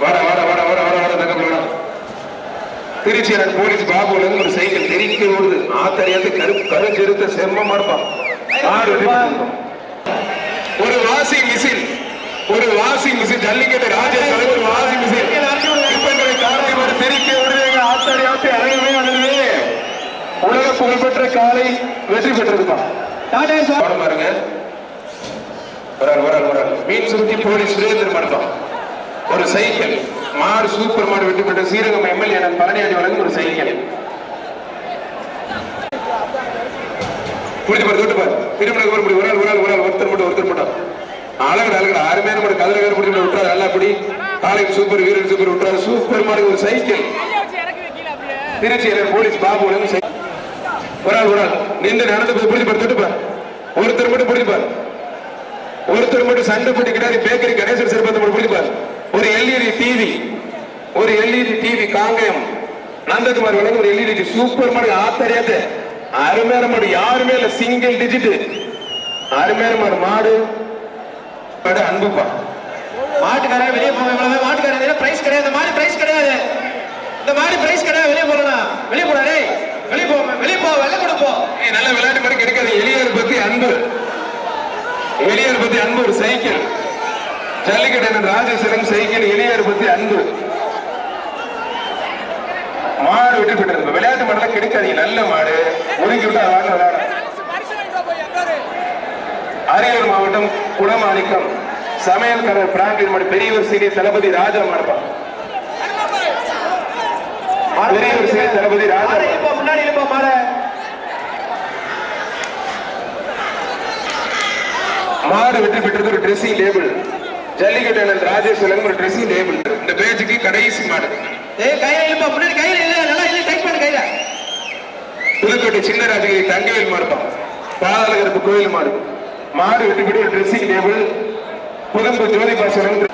வர வர வர வர வர வர தங்க வர திருச்சி எனக்கு போலீஸ் பாபுல இருந்து ஒரு சைக்கிள் தெரிக்க ஓடுது. ஆத்தறியாந்து கரு கருஞ்செருத்த செம்மமா இருப்பான். ஆறு. ஒரு வாஷிங் மிஷின். ஒரு வாஷிங் மிஷின் ஜல்லிக்கட்டு ராஜேஷ் தலைவர் வாஷிங் மிஷின். ஒரு உலக புகழ்பெற்ற காலை வெற்றி வராரு வராரு மீன் சுருத்தி போலீஸ் சுரேந்திர மண்டபம் ஒரு சைக்கிள் மாடு சூப்பர் மாடு வெற்றி பெற்ற சீரகம் எம்எல்ஏ பழனியாண்டி வழங்கும் ஒரு சைக்கிள் குடிச்சு பாரு தொட்டு பாரு. திருமணம் ஒரு முடி ஒரு ஆள் ஒரு ஆள் ஒரு ஆள். ஒருத்தர் மட்டும் ஒருத்தர் மட்டும். அழகு அழகு ஆறு பேர் மட்டும் கதிர வேறு பிடிச்சி விட்டாரு நல்லா அப்படி காலைக்கு சூப்பர் வீரன் சூப்பர் விட்டாரு சூப்பர் மாடு ஒரு சைக்கிள். திருச்சியில போலீஸ் பாபு ஒரு ஆள் ஒரு ஆள். நின்று நடந்து போய் புரிஞ்சு பாரு தொட்டு பாரு. ஒருத்தர் மட்டும் புரிஞ்சு பாரு. ஒருத்தர் மட்டும் சண்டை போட்டுக்கிட்டாரு பேக்கரி கணேசன் சிறப்பத்தை மட்டும் புரிஞ்சு பாரு. ஒரு எல்இடி டிவி ஒரு எல்இடி டிவி காங்கயம். நந்தகுமார் வழங்கும் ஒரு எல்இடி சூப்பர் மாடு ஆத்தரியாத அருமையான மாடு யாருமே இல்ல சிங்கிள் டிஜிட் அருமையான மாடு மாடு. மாடு அன்புப்பா. மாட்டுக்காரன் வெளியே போக இவ்வளவு மாட்டுக்காரன் பிரைஸ் கிடையாது. இந்த மாதிரி பிரைஸ் கிடையாது. இந்த மாதிரி பிரைஸ் கிடையாது. வெளியே போறா வெளியே போடா டேய் வெளியே போ வெளியே போ வெள்ள கூட போ. ஏய், நல்ல விளையாட்டு மாதிரி கிடைக்காது. எளியார் பத்தி அன்பு. எளியார் பத்தி அன்பு ஒரு சைக்கிள். ஜல்லிக்கட்டு ராஜேஸ்வரம் சைக்கிள் எளியார் பத்தி அன்பு. மாடு வெற்றி பெற்றது விளையாட்டு மாடெல்லாம் கிடைக்காது நல்ல மாடு. ஒதுக்கி விட்டு விளையாட. அரியலூர் மாவட்டம் குடமாணிக்கம். சமையல்காரர் பிராங்கின் பெரியவர் சீனி தளபதி ராஜா மாடுப்பான் பெரியவர் சீனி தளபதி ராஜா. முன்னாடி மாடு. வெற்றி பெற்றது ஒரு ட்ரெஸ்ஸிங் டேபிள் ஜல்லிக்கட்டு அண்ணன் ராஜேஷ் ஒரு ட்ரெஸ்ஸிங் டேபிள் இந்த பேச்சுக்கு கடைசி மாடு. ஏய் கையில இழுப்பா முன்னாடி கையில இல்ல நல்லா இல்ல டைட் பண்ணு கையில. புதுக்கோட்டை சின்ன ராஜகிரி தங்கவேல் மாடுப்பான் பாதாளகருப்பு கோயில் மாடு. மாடு பெற்று ஒரு ட்ரெஸ்ஸிங் டேபிள் புதும்பு ஜோதி பாசனம்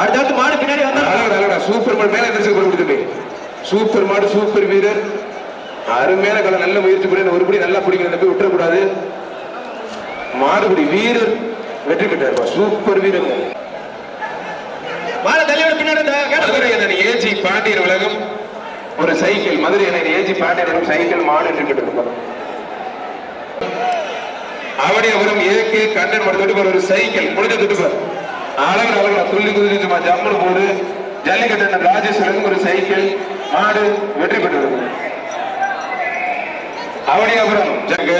அடுத்தடுத்து மாடு பின்னாடி வந்தா. அழகா அழகா சூப்பர் மாடு. மேல எந்திரிச்சு போய் கொடுத்துட்டு. சூப்பர் மாடு சூப்பர் வீரர். அருமையான கலை நல்ல முயற்சி பண்ணி ஒரு படி நல்லா பிடிக்கணும் போய் விட்டுறக்கூடாது. மாடுபடி வீரர். வெற்றி பெற்றாருப்பா சூப்பர் அண்ணன் ஏஜி பாண்டியன் உலகம். ஒரு cycle Madurai AG Pandian cycle மாடு கேட்டிருப்பார் அவடியபுரம் ஏகே கண்ணன் மடு தொட்டுப்பார் ஒரு சைக்கிள். முடிஞ்ச தொட்டுப்பார் அழகு அழகு துள்ளி குதிச்சு சும்மா ஜம்முன்னு போடு. ஜல்லிக்கட்டு ராஜேஸ்வரன் ஒரு சைக்கிள். மாடு வெற்றி பெற்றது. அவடியாபுரம் ஜங்க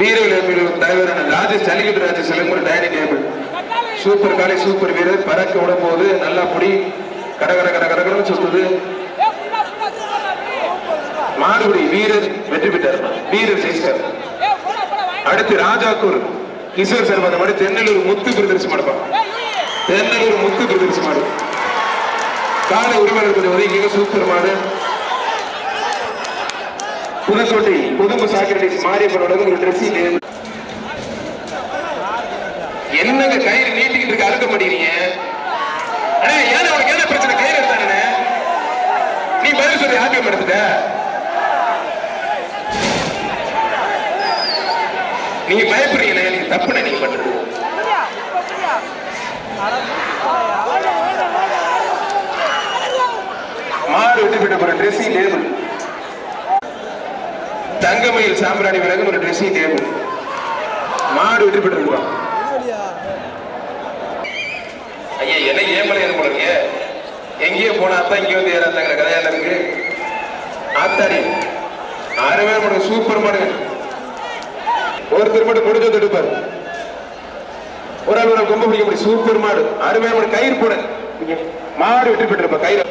வீரர்கள் தலைவர் அண்ணன் ராஜேஷ் ஜல்லிக்கட்டு ராஜேஸ்வரன் ஒரு டைனிங் டேபிள் சூப்பர் காலை சூப்பர் வீரர். பறக்க விடும் போது நல்லா பிடி. கடகர கட கட சுத்துது மாடுபடி வீரர் வெற்றி பெற்றார். வீரர் ஜெயிச்சார். அடுத்து ராஜாக்கூர். கிஷோர் சார் அந்த மாதிரி தென்னலூர் முத்து பிரதர்சி மாடுப்பான் தென்னலூர் முத்து பிரதர்சி மாடு. காலை உரிமையாளர் கொஞ்சம் ஒதுக்கிங்க. சூப்பர் மாடு. புதுக்கோட்டை புதும்பு சாக்கிரட்டி மாரியப்பனோட ஒரு ட்ரெஸ்ஸிங் என்னங்க கயிறு நீட்டிக்கிட்டு இருக்க அறுக்க மாட்டேங்கிறீங்க அண்ணா ஏன் அவனுக்கு என்ன பிரச்சனை? கயிறு எடுத்தானே நீ பதில் சொல்லி ஆட்டியம் எடுத்துட்ட நீங்க பயப்படுறீங்க நீங்க தப்புண்ணே நீங்க பண்றது. மாடு விட்டு விட்டு ஒரு ட்ரெஸ்ஸிங் டேபிள் தங்கமயில் சாம்பிராணி விலகும் ஒரு ட்ரெஸ்ஸையும் டேபிள் மாடு விட்டு விட்டு ஐயா என்ன ஏமலை ஏன் போல எங்கேயோ போனா அத்தான் இங்கே வந்து ஏறாத்தாங்கிற கதையால இருக்கு? ஆத்தாடி ஆறு பேர் மட்டும் சூப்பர் மாடு ஒருத்தர் மட்டும் முடிஞ்ச தடுப்பாரு ஒரு ஆள் ஒரு கொம்ப பிடிக்க முடியும். சூப்பர் மாடு. ஆறு பேர் மட்டும் கயிறு போட. மாடு வெற்றி பெற்றிருப்பா கயிறு.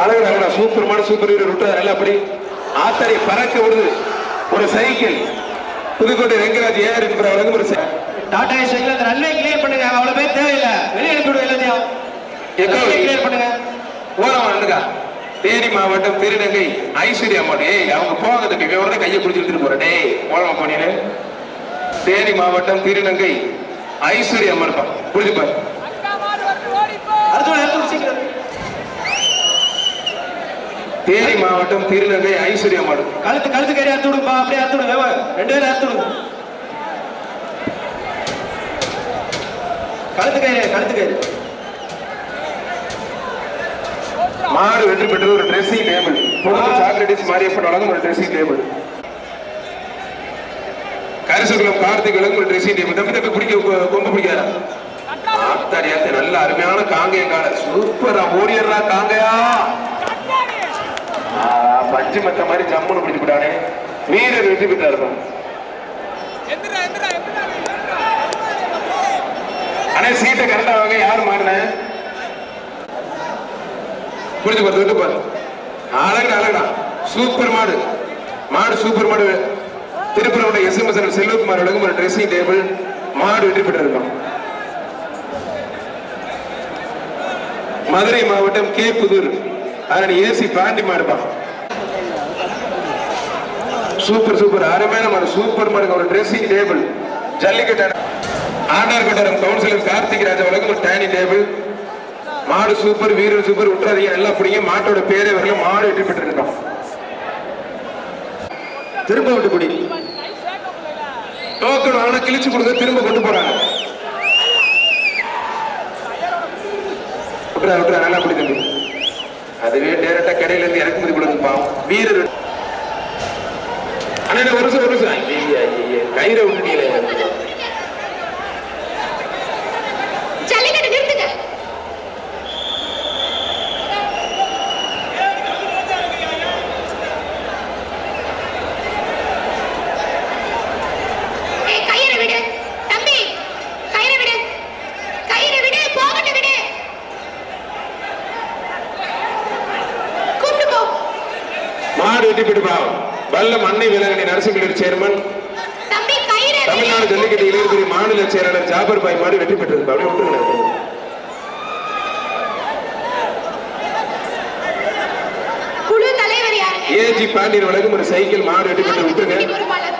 அழகு அழகா சூப்பர் வீரர் விட்டு நல்லா அப்படி ஆத்தாடி பறக்க விடுது. ஒரு சைக்கிள். புதுக்கோட்டை ரெங்கராஜ் ஏஆர் என்கிற வழங்கும் ஒரு டாடா ஏசில அந்த ரன்வே கிளியர் பண்ணுங்க. அவ்வளவு பேர் தேவையில்ல. வெளியே அனுப்பி விடுங்க எல்லாத்தையும். எக்கோ. கிளியர் பண்ணுங்க. ஓரம் வந்துக்கா தேனி மாவட்டம் திருநங்கை ஐஸ்வர்யா மாடு ஏய் அவங்க இவன் உடனே கையை பிடிச்சி இழுத்துட்டு போறேன். டேய் ஓரமா போனீங்க தேனி மாவட்டம் திருநங்கை ஐஸ்வர்யா அம்மா இருப்பா புரிஞ்சுப்பாரு? தேனி மாவட்டம் திருநங்கை ஐஸ்வர்யா மாடு கழுத்து கழுத்து கறி அறுத்து விடுப்பா அப்படியே அறுத்து விடுங்க ரெண்டு பேரும் அறுத்து விடுங்க கழுத்து கயிறு கழுத்து கயிறு. மாடு வெற்றி பெற்றது ஒரு ட்ரெஸ்ஸிங் டேபிள் பொண்ணு சாக்லேட்டிஸ் மாரியப்பன் வழங்கும் ஒரு ட்ரெஸ்ஸிங் டேபிள் கரிசுகுளம் கார்த்திக் வழங்கும் ஒரு ட்ரெஸ்ஸிங் டேபிள் தம்பி தம்பி பிடிக்க கொம்பு பிடிக்காதா? ஆத்தாடி ஆத்தா நல்ல அருமையான காங்கேய காலை சூப்பரா ஓடிடுறா காங்கையா. பஞ்சு மத்த மாதிரி ஜம்முன்னு பிடிச்சு விட்டானே வீரர் வெற்றி பெற்றாரு அண்ணே சீட்டை கரெக்டா வாங்க. யார் மாறின புரிஞ்சு பார்த்து விட்டு பாரு. அழகுடா அழகுடா. சூப்பர் மாடு. மாடு சூப்பர் மாடு. திருப்பூரோட எஸ்எம்எஸ் செல்வகுமார் வழங்கும் ஒரு ட்ரெஸ்ஸிங் டேபிள் மாடு வெற்றி பெற்றிருக்கோம். மதுரை மாவட்டம் கே புதூர். அதனுடைய ஏசி பாண்டி மாடுப்பா சூப்பர் சூப்பர். அருமையான மாடு சூப்பர் மாடு ஒரு dressing table jallikattu Andar Kondaram councillor Karthik Raja வழங்கும் ஒரு டைனிங் டேபிள் மாடு சூப்பர் வீரர் சூப்பர் விட்டுறாதீங்க எல்லாம் பிடிங்க. மாட்டோட பேரே வரல மாடு வெற்றி பெற்றிருக்கோம். திரும்ப விட்டு பிடி டோக்கன் வாங்கினா கிழிச்சு கொடுங்க திரும்ப கொண்டு போறாங்க. விட்டுறா விட்டுறா நல்லா பிடி தம்பி. அதுவே டேரக்டா கடையில இருந்து இறக்குமதி கொடுங்க பாவம். வீரர் அண்ணன் ஒரு நிமிஷம் ஒரு நிமிஷம். ஐயே, கயிறை விட்டுட்டீங்களே ஜல்லிக்கட்டு நிறுத்துங்க ஏய், கயிறை விடு தம்பி கயிறை விடு கயிறை விடு போகட்டும் விடு கூப்பிட்டு போ மாடு வெட்டி போட்டு பாவம் வல்லம் அன்னை நரசிம்மர் சேர்மன். தமிழ்நாடு ஜல்லிக்கட்டு இளைஞர் மாநில செயலாளர் ஜாபர் பாய் மாடு வெற்றி பெற்றது அப்படியே விட்டுருங்க ஏஜி பாண்டியன் வழங்கும் ஒரு சைக்கிள் மாடு வெட்டி பெற்று விட்டுருங்க குடி பொறுப்பாளர்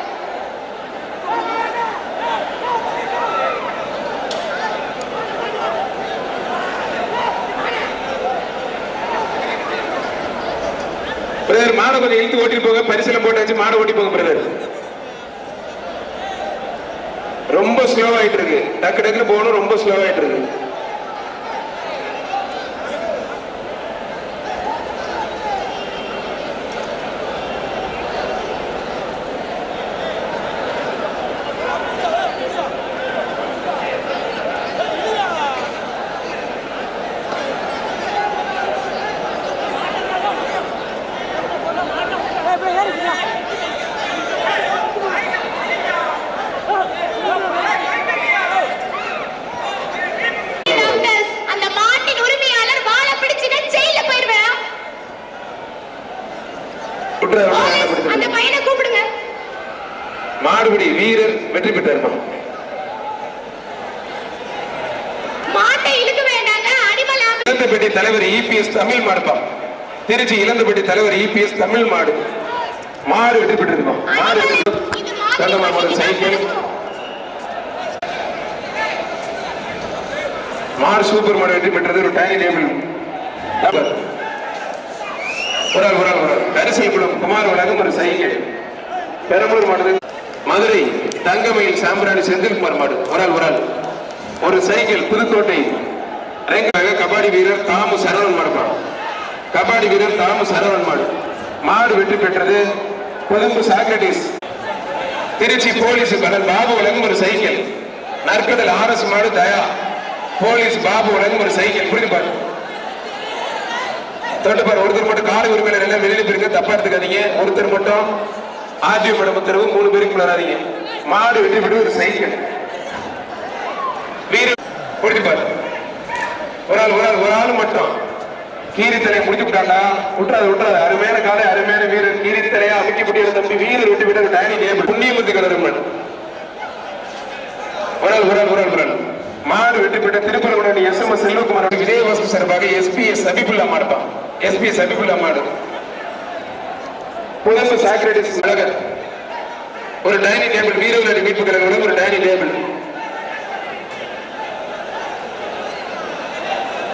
பிரதர் மாடை கொஞ்சம் இழுத்து ஓட்டிட்டு போங்க. பரிசீலனை போட்டாச்சு மாடை ஓட்டி போங்க பிரதர் ரொம்ப ஸ்லோ ஆயிட்டு இருக்கு. டக்கு டக்குன்னு போகணும் ரொம்ப ஸ்லோ ஆயிட்டு இருக்கு டாக்டர்ஸ், அந்த மாட்டின் உரிமையாளர் வாழை பிடிச்சுட்டு ஜெயில போயிருவேன் விட்டுறாரு, விட்டுறாரு, நல்லா போலீஸ், அந்த பிடிச்சிருக்கு. பையனை கூப்பிடுங்க மாடுபிடி வீரர் வெற்றி பெற்றாருமா மாட்டை இழுக்க வேண்டாங்க அனிமல் ஆம்புலன்ஸ் இளந்தப்பட்டி தலைவர் இபிஎஸ் தமிழ் மாடுப்பா. திருச்சி இளந்தப்பட்டி தலைவர் இபிஎஸ் தமிழ் மாடு. மாடு வெற்றி பெற்றிருக்கோம். மாடு மாடு சைக்கிள். மாடு சூப்பர் மாடு வெற்றி பெற்றது ஒரு டைனி டேபிள். ஒரு ஆள் ஒரு ஆள் ஒரு குளம் குமார் உலகம் ஒரு சைக்கிள். பெரம்பலூர் மாடு மதுரை தங்கமயில் சாம்பிராணி செந்தில்குமார் மாடு. ஒரு ஆள் ஒரு ஆள். ஒரு சைக்கிள் புதுக்கோட்டை. கபாடி வீரர் தாமு சரவணன் மாடுப்பாங்க கபாடி வீரர் தாமு சரவணன் மாடு. மாடு வெற்றி பெற்றது கொழும்பு சாக்ரட்டிஸ் திருச்சி போலீஸ் பலன் பாபு வழங்கும் ஒரு சைக்கிள். நற்கடல் ஆர்எஸ் மாடு தயா. போலீஸ் பாபு வழங்கும் ஒரு சைக்கிள். புரிஞ்சு பாரு. தொட்டு பாரு ஒருத்தர் மட்டும் காலை உரிமையில எல்லாம் வெளியில போயிருக்க தப்பா எடுத்துக்காதீங்க. ஒருத்தர் மட்டும் ஆர்டிஓ மேடம் உத்தரவு மூணு பேருக்கு வராதீங்க மாடு வெற்றி பெற்று ஒரு சைக்கிள். வீர புரிஞ்சு பாரு. ஒரு ஆள் ஒரு ஆள் ஒரு ஆள் மட்டும். கீரித்தலையை முடிச்சு விட்டாண்டா விட்டுறாது விட்டுறாது அருமையான காலை அருமையான வீரர். கீரித்தலையா அமைக்க முடியாத தம்பி வீரர் விட்டு விட்டு டைனி டேபிள். புண்ணியமுத்து கலருமன் ஒரு ஆள் ஒரு ஆள் ஒரு ஆள் ஒரு ஆள். மாடு வெற்றி பெற்ற Thirupparankudi S M S Selvakumar Vijayavasu சார்பாக எஸ்பி எஸ் சபிபுல்லா மாடுப்பான் எஸ்பி எஸ் சபிபுல்லா மாடு. புலம்பு சாக்ரட்டிஸ் அழகர். ஒரு டைனிங் டேபிள் வீர மீட்பு கழகம் ஒரு டைனிங் டேபிள்.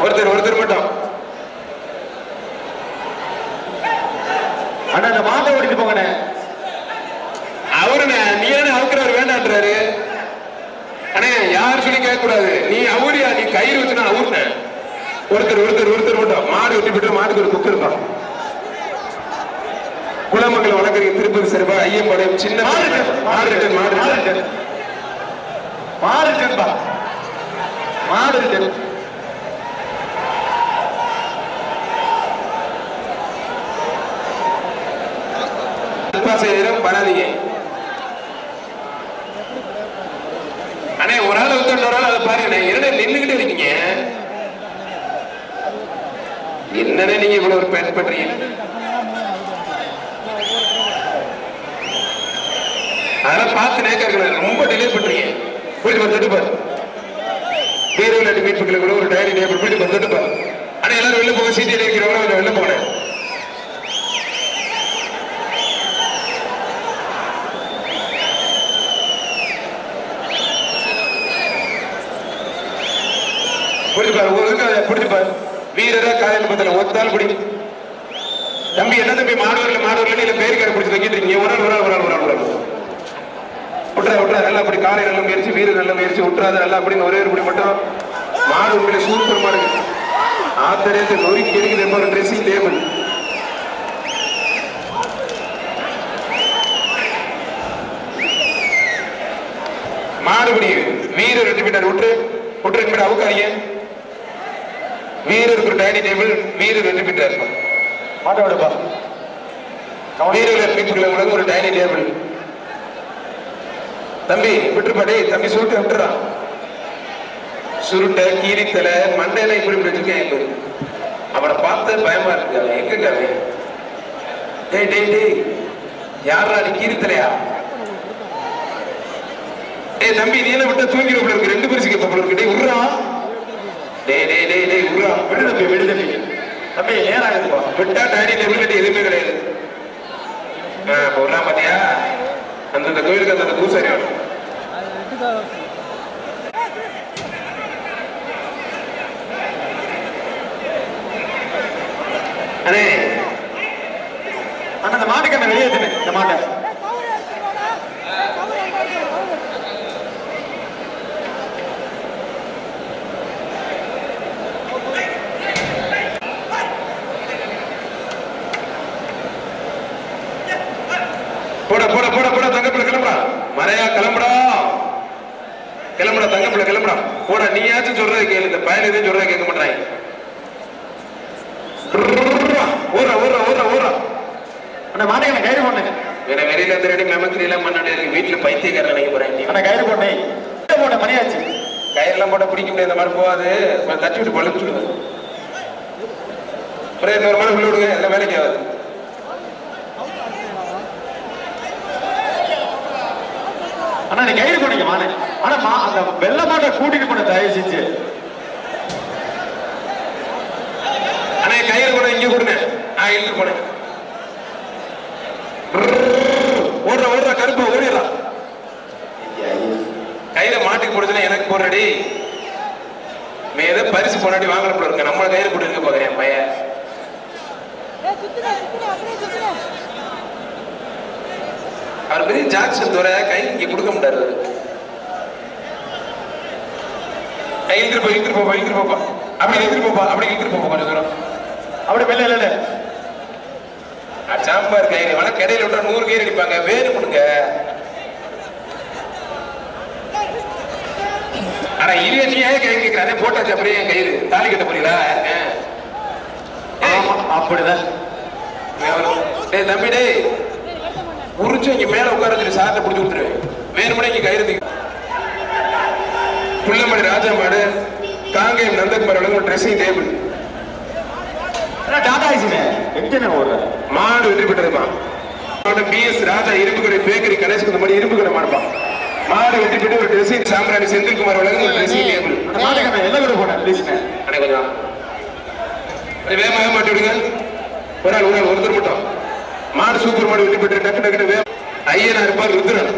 ஒருத்தர் ஒருத்தர் மட்டும். மாட்டை ஓட்டிட்டு போங்கண்ணே. அவருண்ணே நீ என்ன அவுக்குறவர் வேண்டான்றாரு. அண்ணே யார் சொல்லி கேட்க கூடாது நீ அவரியா நீ கயிறு வச்சுனா அவருண்ணே. ஒருத்தர் ஒருத்தர் ஒருத்தர் மட்டும். மாடு வெட்டி விட்டு மாட்டுக்கு ஒரு குக்கு இருப்பான் குலமங்கலம் வணக்கறீங்க திருப்பதி சிறப்பா ஐயம்பாளையம் சின்ன மாடு மாடு. மாடு மாடு. மாடு ரிட்டன்பா பண்ணாதீங்க அண்ணே ஒரு ஆள் வந்து ஆள் அதை பாருங்க என்ன நின்னுகிட்டே இருக்கீங்க? என்னன்னு நீங்க இவ்வளவு ஒரு பேன் பண்றீங்க? அதெல்லாம் பார்த்து நேக்க ரொம்ப டிலே பண்றீங்க. போயிட்டு வந்துட்டு பாரு. பேரூர் விளையாட்டு ஒரு டைரி டேபிள் போயிட்டு வந்துட்டு பாரு. ஆனா எல்லாரும் வெளில போக சீட்டியில் இருக்கிறவங்க வெளில போனேன் புரிஞ்சு பாரு ஒரு இதுக்கு அதை புரிஞ்சு பாரு வீரரா காலையில் பத்தல ஒத்தால் பிடி தம்பி என்ன தம்பி மாடுவரில் மாடுவரில் இல்ல பேருக்கார பிடிச்சி வைக்கிட்டு இருக்கீங்க ஒரு நாள் ஒரு நாள் ஒரு நாள் ஒரு நாள் ஒரு ஆள் நல்லா அப்படி காலை நல்ல முயற்சி வீரர் நல்ல முயற்சி. விட்டுறாத நல்லா அப்படின்னு ஒரே ஒரு படி மட்டும். மாடு உங்களை சூப்பர் மாடு ஆத்தரேத்து நொறுக்கி எடுக்குது எப்போ ஒரு ட்ரெஸ்ஸிங் டேபிள் மாறுபடி வீரர் ரெண்டு மீட்டர். விட்டு விட்டு ரெண்டு மீட்டர் அவுக்காதீங்க. வீரருக்கு டைனிங் டேபிள் வீரர் ரெண்டு பெற்றார் இருக்கும் மாட்டை ஓடுப்பா வீரர்கள் மீட்புகளை ஒரு டைனிங் டேபிள் தம்பி விட்டுருப்பாடே தம்பி சுருட்டை விட்டுறான் சுருட்டை கீரித்தலை மண்டையில இப்படி இப்படி வச்சிருக்கேன் அவனை பார்த்து பயமா இருக்கு அவன் எங்க அவன்? டேய் டேய் டேய் யாரா நீ கீரித்தலையா? ஏ தம்பி நீ என்ன விட்டு தூங்கி போல இருக்கு ரெண்டு பேருக்கு போல இருக்கு. டேய் விடுறான் டேய் டேய் டேய் டேய் உர்றா விடு தம்பி விடு தம்பி தம்பி நேரம் ஆகுதுப்பா விட்டா டைனிங் டேபிள் கிட்ட எதுவுமே கிடையாது. ஆ, இப்ப உள்ள அந்தந்த கோயிலுக்கு அந்தந்த பூசாரி வேணும் அண்ணே. அண்ணா மாட்டுக்கு அந்த வெளியே இந்த மாட்டை போட போட போட போட தங்கப்பிள்ள கிளம்புடா மறையா கிளம்புடா. கிளம்புடா தங்கப்பிள்ள கிளம்புடா. போட நீயாச்சும் சொல்றது கேளு. இந்த பயன் எதுவும் சொல்றதை கேட்க மாட்டாங்க ஊர்றா ஊர்றா ஊர்றா ஊர்றா. அண்ணா மாட்டுக்கு என்ன கயிறு போட்டேன் வேற வெளியில இருந்து ரெடி மெமக்ரி எல்லாம் பண்ண இருக்கு வீட்டுல பைத்தியக்காரன் நினைக்க போறேன் நீ. அண்ணா கயிறு போட்டேன் போட்டேன் மணியாச்சு. கயிறெல்லாம் போட்டா பிடிக்க முடியாது இந்த மாதிரி போகாது. தட்டி விட்டு விடுங்க அப்புறம் இன்னொரு மாதிரி உள்ள விடுங்க எல்லாம் வேலைக்கு ஆகாது. ஆனா நீ கைது போனீங்க மானே ஆனா அந்த வெள்ள மாட்டை கூட்டிட்டு போன தயவு செஞ்சு. அண்ணே கயிறு கூட இங்க கொடுங்க. நான் இழுத்து போனேன் ஓடுற ஓடுற கருப்பு ஓடிடலாம் கையில மாட்டுக்கு போடுச்சுன்னா எனக்கு போடுறடி. நீ ஏதோ பரிசு போனாடி வாங்கல போல இருக்க. நம்மள கையில போட்டு இருக்க பாக்குறேன் பையன் அவர் பெரிய ஜாக்சன் துறை கை இங்க கொடுக்க. கை இழுத்துட்டு போ இழுத்துட்டு போப்பா இழுத்துட்டு போப்பா. அப்படி இழுத்துட்டு போப்பா அப்படி இழுத்துட்டு போப்பா கொஞ்சம் தூரம். அப்படி வெளில இல்ல இல்ல சாம்பார் கயிறு. வேணா கடையில் விட்டா நூறு கயிறு அடிப்பாங்க. வேறு கொடுங்க ஆனா இது நீ ஏன் கயிறு கேட்கிற அதே போட்டாச்சு அப்படியே என் கயிறு. தாலி கட்ட போறீங்களா? அப்படிதான். டேய் தம்பி டேய். உரிச்சு இங்க மேல உட்கார வச்சு சார்ட்ட பிடிச்சி விட்டுரு வேணுமனே இங்க கயிறு புள்ளமணி ராஜா மாடு காங்கேயம் நந்தகுமார் வழங்கும் ட்ரெஸ்ஸிங் டேபிள் டாடா ஆயிடுச்சுங்க எங்கண்ணே ஓடுற மாடு வெற்றி பெற்றதுமா? பி எஸ் ராஜா இரும்பு கடை பேக்கரி கணேஷ்க்கு இந்த மாதிரி இரும்பு கடை மாடுப்பா. மாடு வெற்றி பெற்று ஒரு ட்ரெஸ்ஸிங் சாம்பிராணி செந்தில்குமார் வழங்கும் ஒரு ட்ரெஸ்ஸிங் டேபிள் அந்த மாட்டுக்கு என்ன எல்லாம் கூட போனேன் ப்ளீஸ்ண்ணே அண்ணே. கொஞ்சம். வேகமாக மாட்டி விடுங்க. ஒரு ஆள் ஒரு ஆள் ஒருத்தர் மட்டும். மாடு சூப்பர் மாடு வெற்றி பெற்று டக்கு டக்கு வேகம் ஐயனா இருப்பார் ருத்ரன்.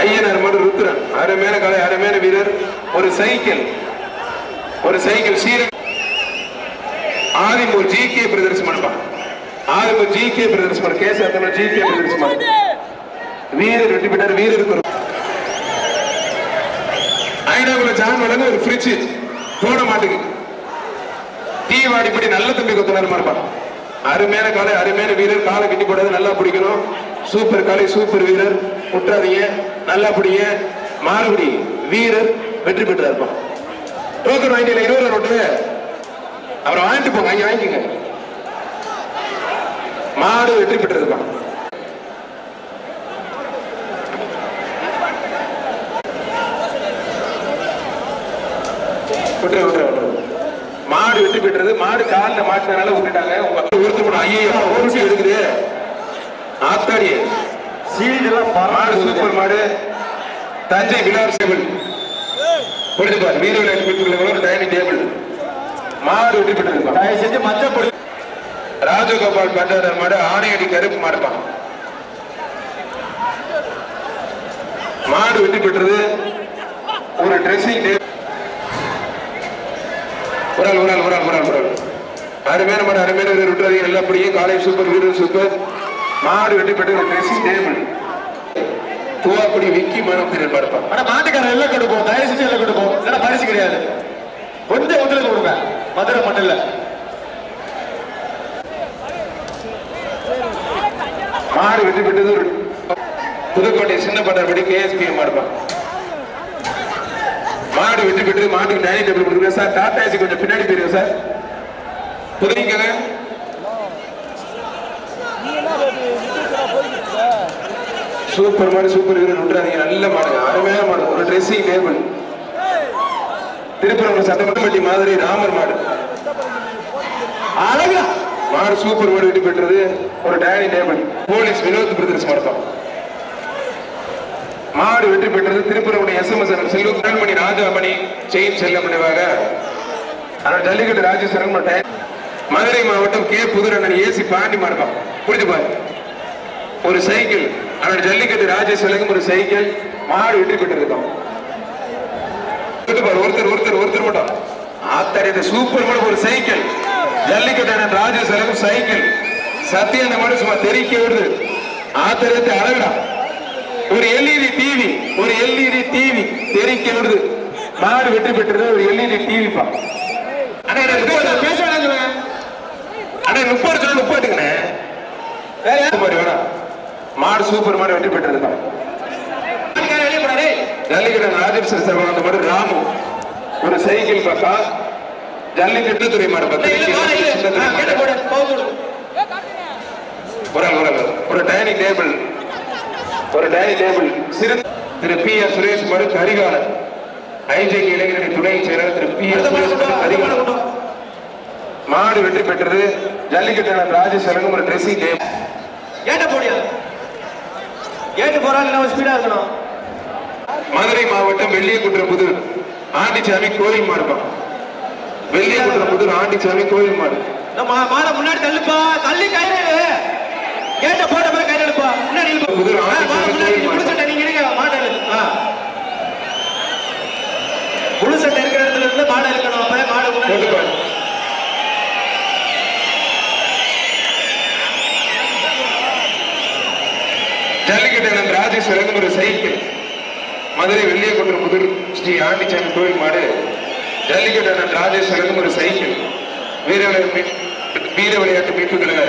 ஐயனார் மாடு ருத்ரன். அருமையான கலை அருமையான வீரர். ஒரு சைக்கிள். ஒரு சைக்கிள் சீர ஆதிமூர் ஜி கே பிரதர்ஸ் மண்பான் ஆதிமூர் ஜி கே பிரதர்ஸ் மண் கேஸ் அத்தனை ஜி கே பிரதர்ஸ் வீரர் வெற்றி பெற்றார் வீரருக்கு ஒரு ஐநாகுல ஜான் வழங்க ஒரு ஃப்ரிட்ஜ் போட மாட்டுக்கு. டீ வாடிப்படி நல்ல தம்பி கொத்தனார் இருப்பான் அருமையான காலை அருமையான வீரர். காலை கட்டி போடாது நல்லா பிடிக்கணும். சூப்பர் காலை சூப்பர் வீரர். விட்டுறாதீங்க நல்லா பிடிங்க. மாறுபடி வீரர் வெற்றி பெற்றா இருப்பான் டோக்கன் வாங்கிட்டு இருபது ரூபா நோட்டு. அவரை வாங்கிட்டு போங்க. அங்க வாங்கிக்கோங்க. மாடு வெற்றி பெற்றிருப்பான் விட்டுரு விட்டுரு விட்டுரு மாடு வெட்டி பெற்றது மாடு காலில் மாட்டினால விட்டுட்டாங்க. ஒருத்தர் கூட ஐயோ ஓடிச்சு எடுக்குது. ஆத்தாடி. சீல்டு எல்லாம் மாடு சூப்பர் மாடு. தஞ்சை விலார் டேபிள் புரிஞ்சு பாரு. வீர விளையாட்டு ஒரு டைனிங் டேபிள் மாடு வெட்டி பெற்றிருப்பான் தயவு செஞ்சு மஞ்சள் பொடி. ராஜகோபால் பண்டாரர் மாடு ஆணையடி கருப்பு மாடுப்பான் மாடு வெட்டி பெற்றது ஒரு ட்ரெஸ்ஸிங் டேபிள் ஆள் ஒரு ஆள் ஒரு ஆள் அருமையான மாடு அருமையான வீரர் எல்லாம் அப்படியே காலை சூப்பர் வீரர் சூப்பர். மாடு வெட்டி பெற்ற ட்ரெஸ்ஸிங் டேபிள் தூவாக்குடி விக்கி மனம் திறன் பார்ப்பான். ஆனா மாட்டுக்காரன் எல்லாம் கொடுப்போம் தயவு செஞ்சு எல்லாம் கொடுப்போம் இல்லைன்னா பரிசு கிடையாது. கொஞ்சம் ஒத்துழைப்பு கொடுங்க. மதுரை மட்டும் இல்ல மாடு வெற்றி பெற்றது புதுக்கோட்டை சின்ன பட்டார்படி கேஎஸ்பிஎம் மாடுப்பான் மாடு வெற்றி பெற்று மாட்டுக்கு டைனிங் டேபிள் கொடுக்குறேன் சார். டாடா ஏசி கொஞ்சம் பின்னாடி போயிருங்க சார். புரியுங்க சூப்பர் மாடு சூப்பர் வீரர். விட்டுறாதீங்க நல்ல மாடு அருமையான மாடு. ஒரு ட்ரெஸ்ஸிங் டேபிள் திருப்பரங்குன்றம் சட்டமன்றப்பட்டி மாதிரி ராமர் மாடு. அழகா! மாடு சூப்பர் மாடு வெட்டி பெற்றது. ஒரு dining table police Vinod brothers மாடுதான் மாடு வெற்றி பெற்றது திருப்பரங்குடி எஸ்எம்எஸ் செல்வ கண்மணி ராஜாமணி செயின் செல்ல முடிவாக ஆனால் ஜல்லிக்கட்டு ராஜேஸ்வரன் மட்டும் மதுரை மாவட்டம் கே புதுரண்ணன் ஏசி பாண்டி மார்க்கம் புரிஞ்சு பாரு. ஒரு சைக்கிள். ஆனால் ஜல்லிக்கட்டு ராஜேஸ்வரனுக்கும் ஒரு சைக்கிள். மாடு வெற்றி பெற்றிருக்கோம். ஒருத்தர் ஒருத்தர் ஒருத்தர் மட்டும். ஆத்தாடி சூப்பர் மாடு ஒரு சைக்கிள். ஜல்லிக்கட்டு ராஜேஸ்வரனுக்கும் சைக்கிள். சத்தியம் அந்த மாடு சும்மா தெரிக்க விடுது. ஆத்தரியத்தை அழகுடா. ஒரு எல்இடி டிவி ஒரு எல்இடி டிவி தெரிக்க விடுது மாடு வெற்றி பெற்றது ஒரு எல்இடி டிவி பா. அண்ணா எனக்கு முப்பது பேச வேணாம் சொல்லுங்க அண்ணா முப்பது சொல்ல யாரு? மாதிரி வேணாம் மாடு சூப்பர் மாடு வெற்றி பெற்றது தான் ஜல்லிக்கட்டு சர்வன் அந்த மாடு ராமு. ஒரு சைக்கிள் பக்கா ஜல்லிக்கட்டு துறை மாடு சொல்லு. ஒரு ஒரு. ஒரு டைனிங் டேபிள். ஒரு டைனிங் டேபிள் சிறு திரு பி ஆர் சுரேஷ் மறு கரிகாலன். ஐஜேகே இளைஞரணி துணை செயலர் திரு பி ஆர் அடுத்த மாடு சுரேஷ் கொண்டு மரு வா, அடுத்த மாடு கரிகாலன். மாடு வெற்றி பெற்றது ஜல்லிக்கட்டு ராஜேஸ்வரனும் ஒரு ட்ரெஸ்ஸிங் டேபிள் ஏட்ட போடியா? ஏட்டு போறான் நம்ம ஸ்பீடா இருக்கணும். மதுரை மாவட்டம் வெள்ளியகுன்றம் புதூர் ஆண்டிச்சாமி கோயில் மாடுப்பா. வெள்ளியகுன்றம் புதூர் ஆண்டிச்சாமி கோயில் மாடு. நம்ம மாட முன்னாடி தள்ளுப்பா. தள்ளி கயிறு கேட்ட போட்ட பிறகு கயிறு எழுப்பா முன்னாடி இழுப்பா. முதல் ஆ, ஆட்சி மாடு முன்னாடி செய்து முழு சட்டை நீங்க இருங்க மாட்டை இழு. ஆ. முழு சட்டை இருக்கிற இடத்துல இருந்து மாடை இழுக்கணும் அப்பதான் மாடு முன்னாடி போட்டு ஒரு சைக்கிள் மதுரை வெள்ளியகுன்றம் புதூர் ஸ்ரீ ஆண்டிச்சாமி கோயில் மாடு. ஜல்லிக்கட்டு அண்ணன் ராஜேஸ்வரன் ஒரு சைக்கிள் வீர விளையாட்டு மீட்- வீர விளையாட்டு மீட்பு கழக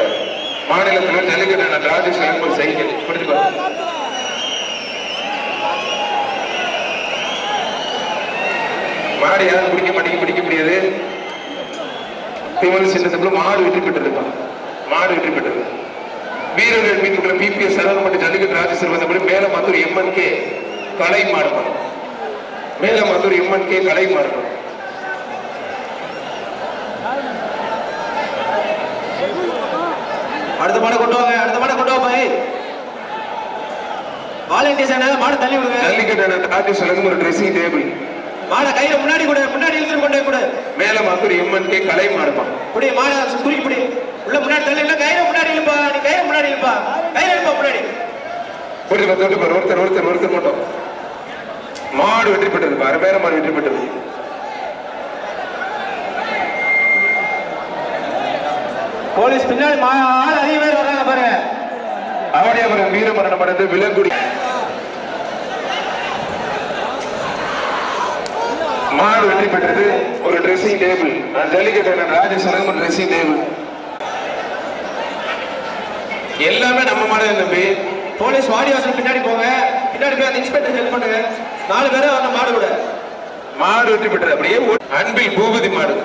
மாநிலத்தில் ஜல்லிக்கட்டு அண்ணன் ராஜேஸ்வரன் ஒரு சைக்கிள் புரிஞ்சு மாடு யாரும் பிடிக்க மாட்டேங்க பிடிக்க முடியாது. திமல் சின்னத்துக்குள்ள மாடு வெற்றி பெற்றிருப்பான் மாடு வெற்றி பெற்றது. வீரர்கள் மீட்புக்குள்ள பிபிஎஸ் சரவண மட்டும் ஜல்லிக்கட்டு ராஜேஸ்வரர் வந்தபடி மேல மந்தூர் எம்என் கே கலை மாடுப்பான் மேல மந்தூர் எம்என் கே கலை மாடுப்பான் அடுத்த மாடை கொண்டு வாங்க அடுத்த மாடை கொண்டு ஏய். வாலண்டியர்ஸ் மாடு தள்ளி விடுங்க. ஜல்லிக்கட்டு அண்ணன் ராஜேஸ்வரன் ஒரு ட்ரெஸ்ஸிங் டேபிள் மாடை கையில முன்னாடி கூட முன்னாடி இழுத்துட்டு கொண்டு கொடு. மேல மந்தூர் எம்என் கே கலை மாடுப்பான். புடி மாடை தூக்கி புடி. உள்ள முன்னாடி தள்ளி இல்ல கையில முன்னாடி இழுப்பா நீ கையில முன்னாடி இழுப்பா. கையில இழுப்பா முன்னாடி. ஒரு தொட்டு பாரு ஒருத்தர் ஒருத்தர் ஒருத்தர் மட்டும். மாடு வெற்றி பெற்றது பாரு வேற மாடு வெற்றி பெற்றது. போலீஸ் பின்னாடி ஆள் அதிக பேர் வர்றாங்க பாரு. அவனியாபுரம் வீரமரணம் அடைந்து விலங்குடி மாடு வெற்றி பெற்றது. ஒரு ட்ரெஸ்ஸிங் டேபிள் நான் ஜல்லிக்கட்டு ராஜேஸ்வரன் ஒரு ட்ரெஸ்ஸிங் டேபிள் எல்லாமே நம்ம மாடு தம்பி. போலீஸ் வாடி வாசல் பின்னாடி போங்க. பின்னாடி போய் அந்த இன்ஸ்பெக்டர் ஹெல்ப் பண்ணுங்க. நாலு பேரும் அந்த மாடு கூட. மாடு வெற்றி பெற்றது. அப்படியே அன்பில் பூபதி மாடு.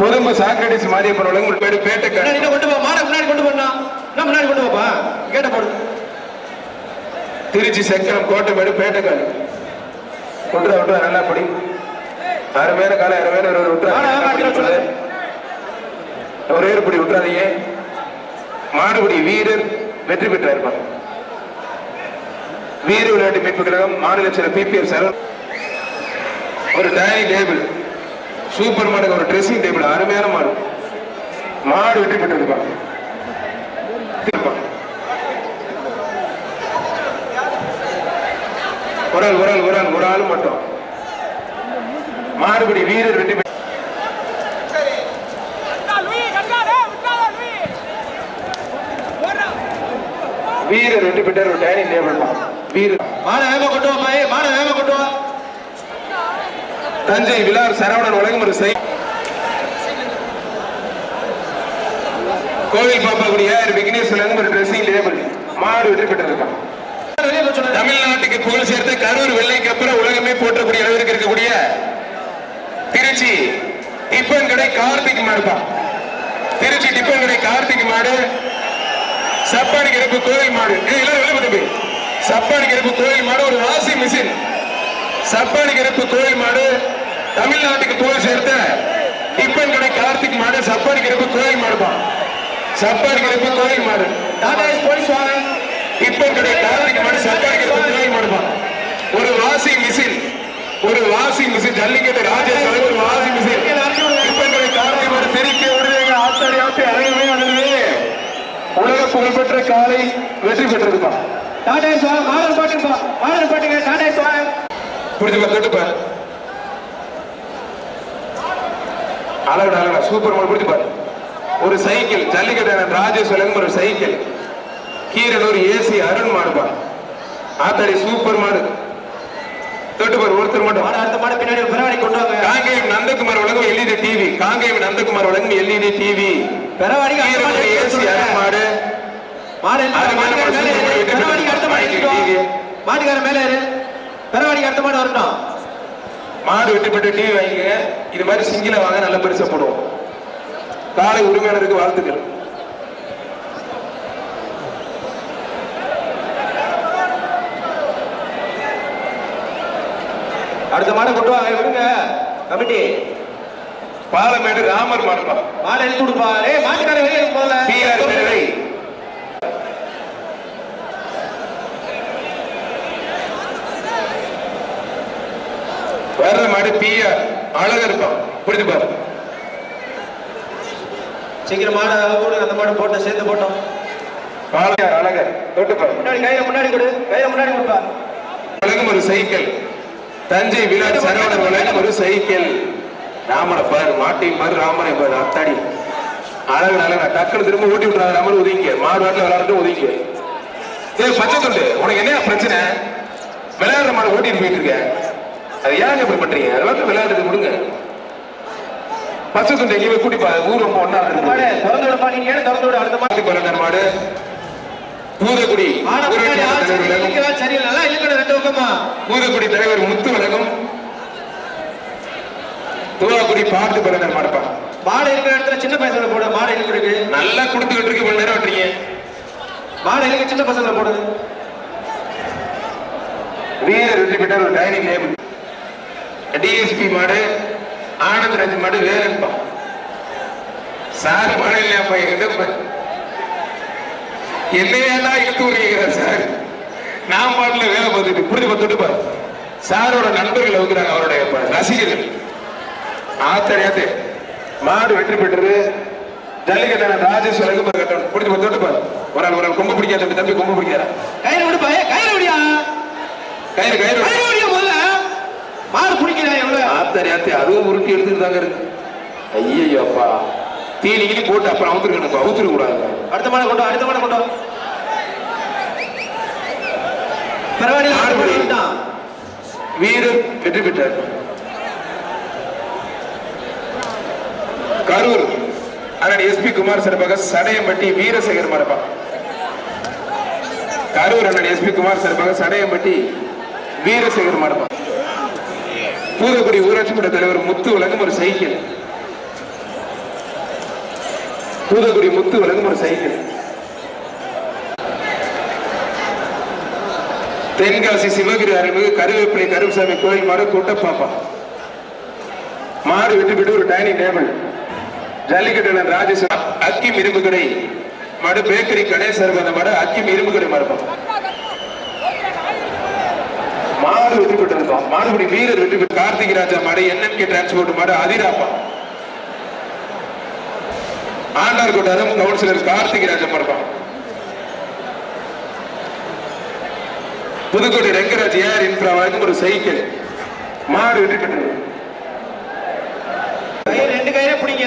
பொதும்பு சாக்ரடிஸ் மாரியப்பன் வழங்கும் பேடு பேட்டை இன்னும் கொண்டு போ. மாடை முன்னாடி கொண்டு போனா முன்னாடி கொண்டு போப்பா? கேட்ட போடு. திருச்சி சக்கரம் கோட்டைமேடு பேட்டைக்காடு கொண்டு விட்டு நல்லா படி. அருமையான காலம் அருமையான ஒரு விட்டு ஆனா, ஆமா, கீழே சொல்லு. ஒரே ஒரு படி விட்டுறாதீங்க மாடுபடி வீரர் வெற்றி பெற்றார் வீர விளையாட்டு மீட்பு கழகம் மாநில சில பிபிஎஃப் சரண் ஒரு டைனிங் டேபிள். சூப்பர் மாடு ஒரு ட்ரெஸ்ஸிங் டேபிள் அருமையான மாடு. மாடு வெற்றி பெற்றிருப்பான் ஆள் ஒரு ஆள் ஒரு ஆள் மட்டும். மாடுபடி வீரர் பெற்ற வீரர் பெற்றார் ஒரு டைனிங் டேபிள் வீரர் மாடை வேகமா கொண்டு ஏய் மாடை வேகமா கொண்டு வா. தஞ்சை விழார் சரவணன் உலகம் ஒரு செய் கோவில் ஏஆர் விக்னேஷ் உலகம் ஒரு ட்ரெஸ்ஸிங் டேபிள் மாடு வெற்றி பெற்றிருக்கான். தமிழ்நாட்டுக்கு புகழ் சேர்த்த கரூர் வெள்ளைக்கு அப்புறம் உலகமே போற்றக்கூடிய அளவிற்கு இருக்கக்கூடிய திருச்சி டிப்பன் கடை கார்த்திக் மாடுப்பா திருச்சி டிப்பன் கடை கார்த்திக் மாடு. சப்பாடி கிடப்பு கோயில் மாடு. ஏய், எல்லாரும் வெளியே தம்பி. சப்பானி கிடப்பு கோயில் மாடு ஒரு வாசி மிஷின். சப்பாடி கிடப்பு கோயில் மாடு. தமிழ்நாட்டுக்கு புகழ் சேர்த்த டிப்பன் கடை கார்த்திக் மாடு சப்பாடி கிடப்பு கோயில் மாடுப்பா சப்பாடி கிடப்பு கோயில் மாடு. டாடா போலீஸ் வாங்க. இப்ப கடை கார்த்திக் மாடு சர்க்காரி தொழில் ஒரு வாஷிங் மிஷின் ஒரு வாஷிங் மிஷின் ஜல்லிக்கட்டு ராஜேஸ்வரன் ஒரு வாஷிங் மிஷின் கடை கார்த்திக் மாடு தெரிக்க விடுவீங்க ஆத்தாடி ஆத்தி அழகமே அழகு உலக புகழ்பெற்ற காலை வெற்றி பெற்றிருக்கான் டாடா வாங்க மாடல் பாட்டுப்பா. மாடல் பாட்டுங்க டாடா வாங்க புரிஞ்சு பார்த்துட்டு பாரு அழகுடா அழகா சூப்பர் மாடு புரிஞ்சு பாரு ஒரு சைக்கிள் ஜல்லிக்கட்டு ராஜேஸ்வரன் ஒரு சைக்கிள். கீரனூர் ஏசி அருண் மாடுப்பா ஆத்தாடி சூப்பர் மாடு தொட்டு பாரு ஒருத்தர் மட்டும். மாடு அடுத்த மாடு பின்னாடி பிறவாடி கொண்டு வாங்க. காங்கேயம் நந்தகுமார் வழங்கும் எல்இடி டிவி. காங்கேயம் நந்தகுமார் வழங்கும் எல்இடி டிவி. கீரனூர் ஏசி மாடு மாடு பிறவாடிக்கு அடுத்த மாடு. மாட்டுக்கார மேலே பிறவாடிக்கு அடுத்த மாடு வரட்டும். மாடு வெட்டி பெற்று டிவி வாங்கிக்கங்க. இது மாதிரி சிங்கில வாங்க நல்ல பெருசா போடுவோம். காலை உரிமையாளருக்கு வாழ்த்துக்கள். அடுத்த மாடை கொண்டு வாங்க விடுங்க. கமிட்டி. பாலமேடு ராமர் மாடுப்பா மாடை எடுத்து கொடுப்பா. ஏய் மாட்டுக்கார வெளியே முதல்ல. பிஆர் பேரவை வர்ற மாடு பிஆர் அழகா இருப்பான் புரிஞ்சு பாரு. சீக்கிரம் மாடை போடுங்க அந்த மாடு போட்டோம் சேர்ந்து போட்டோம். பாலையார் அழகர். தொட்டு பாரு. முன்னாடி கையில முன்னாடி கொடு. கையில முன்னாடி கொடுப்பா. உலகம் ஒரு சைக்கிள். தஞ்சை விழாட் சரவணன் உலகம் ஒரு சைக்கிள். ராமனை பாரு மாட்டையும் பாரு ராமனை பாரு அத்தாடி. அழகு அழகா டக்குனு திரும்ப ஊட்டி விட்டுறாங்க ராமன் ஒதுங்க மாடு வாட்டில் விளையாட்டு ஒதுங்க ஏய் பச்சை துண்டு உனக்கு என்ன பிரச்சனை? விளையாடுற மாடு ஓட்டிட்டு போயிட்டு இருக்க. அது ஏன் இப்படி பண்றீங்க? அதெல்லாம் விளையாடுறது விடுங்க. பச்சை துண்டு எங்கேயுமே கூட்டி பா ஊர் ரொம்ப ஒன்னா மாடு திறந்து விடுப்பா நீங்க ஏன் திறந்து விடு அடுத்த கொள்ளனர் மாடு. பக்கமா? பூதக்குடி தலைவர் முத்து வழங்கும் தூவாக்குடி பாட்டு கொள்ளனர் மாடுப்பா மாடு இருக்கிற இடத்துல சின்ன பசங்களை போடு மாடு இழுக்கிறதுக்கு நல்லா கொடுத்துக்கிட்டு இருக்கு இவ்வளவு நேரம் வெட்டுறீங்க மாடு இழுக்க சின்ன பசங்களை போடு. வீரர் வெற்றி பெற்றார் ஒரு டைனிங் டேபிள். டிஎஸ்பி மாடு ஆனந்த் ராஜ் மாடு வேலன்பா சார் மாடு இல்லையாப்பா எங்கிட்ட என்னையெல்லாம் இழுத்து விடுறீங்க சார்? நான் பாட்டுல வேலை பார்த்துட்டு புரிஞ்சு பார்த்துட்டு பாரு. சாரோட நண்பர்கள் வைக்கிறாங்க அவருடைய ரசிகர்கள். ஆத்தடியாத்து மாடு வெற்றி பெற்றது. ஜல்லிக்கட்டான ராஜேஸ்வரனுக்கு பாரு கட்டணும். புரிஞ்சு பார்த்துட்டு பாரு. ஒரு ஆள் ஒரு ஆள். கொம்பு பிடிக்காத தம்பி, தம்பி கொம்பு பிடிக்காத? கையில விடுப்பா ஏ கையில விடியா? கயிறு கயிறு. கையில விடியா முதல்ல? மாடு பிடிக்கிறா எவ்வளவு ஆத்தாரி ஆத்தி அதுவும் உருட்டி எடுத்துட்டு தாங்க இருக்கு. ஐயையோப்பா. தீனி கிளி போட்டு அப்புறம் அவுத்துருக்கணும் அவுத்துருக்க கூடாது அடுத்த மாடு கொண்டு வா, அடுத்த மாடு கொண்டு வா. பரவாயில்ல ஆடு மாடு வந்துட்டான். வீரர் வெற்றி பெற்றார். கரூர். அண்ணன் எஸ்பி குமார் சார்பாக சடையம்பட்டி வீரசேகர் மரபா கரூர் அண்ணன் எஸ்பி குமார் சார்பாக சடையம்பட்டி வீரசேகர் மரபா பூதக்குடி ஊராட்சி மன்ற தலைவர் முத்து வழங்கும் ஒரு சைக்கிள். தூதக்குடி முத்து வழங்கும் ஒரு சைக்கிள். தென்காசி சிவகிரி அருள்மிகு கருவேப்பிலை கருப்புசாமி கோயில் மாடு கூட்டப்பாப்பா. மாடு விட்டு விட்டு ஒரு டைனிங் டேபிள் ஜல்லிக்கட்டு ராஜேஷ் அக்கி இரும்பு கடை. மாடு பேக்கரி கடை சார்பு அந்த அக்கி இரும்பு கடை மாடுப்பா மாடு வெற்றி பெற்றிருந்தோம் மாடுபடி வீரர் வெற்றி பெற்று கார்த்திக் ராஜா மாடு என்என்கே டிரான்ஸ்போர்ட் மாடு அதிராப்பா. ஆண்டார் கொட்டாரம் கவுன்சிலர் கார்த்திக் ராஜா மாடுப்பா புதுக்கோட்டை ரெங்கராஜ் ஏர் இன்ஃப்ரா வழங்கும் ஒரு சைக்கிள். மாடு வெற்றி பெற்றது ரெண்டு கயிறே பிடிங்க.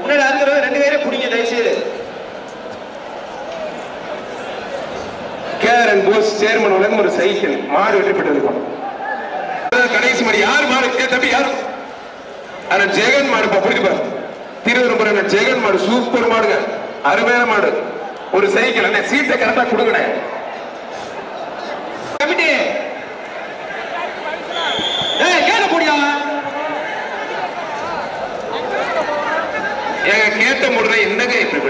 முன்னாடி அறுக்கிறவங்க ரெண்டு கயிறே பிடிங்க தயவுசெய்து. கேஆர்என் போஸ் சேர்மன் வழங்கும் ஒரு சைக்கிள். மாடு வெற்றி பெற்றிருக்கும் கடைசி மாடு யார் மாடு? தம்பி யார்? ஆனா ஜெகன் மாடு பா புரிஞ்சு பாரு திருவரும்புற ஜெகன் மாடு சூப்பர் மாடுங்க. அருமையான மாடு. ஒரு சைக்கிள் அந்த சீட்டை கரெக்டா கொடுங்கண்ணே. கமிட்டி. ஏய் கேட்ட போடியா? ஏங்க கேட்ட முறை என்னங்க இப்படி